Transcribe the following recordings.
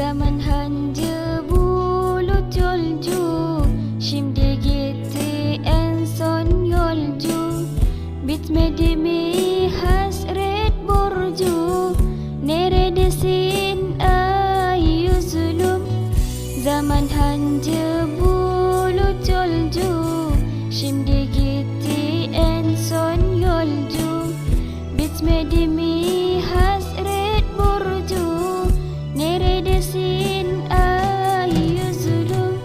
Zaman hancı bulut yolcu. Şimdi gitti en son yolcu. Bitmedi mi hasret borcu? Neredesin ay yüzlüm Zaman hancı bulut yolcu. Şimdi gitti en son yolcu. Bitmedi mi Neredesin ay yüzlüm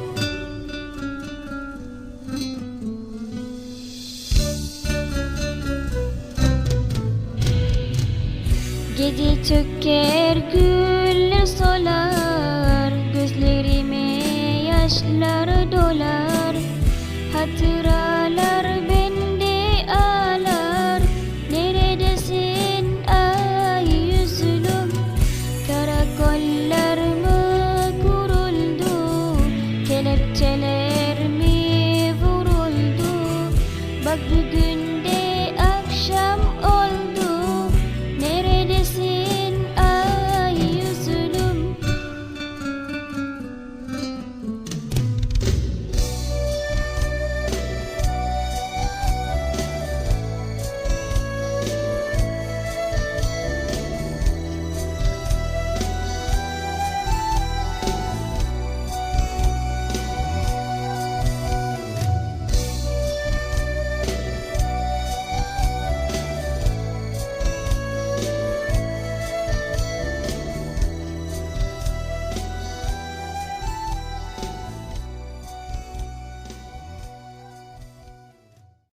Gece çöker güller solar. Gözlerime yaşlar dolar. Hatıralar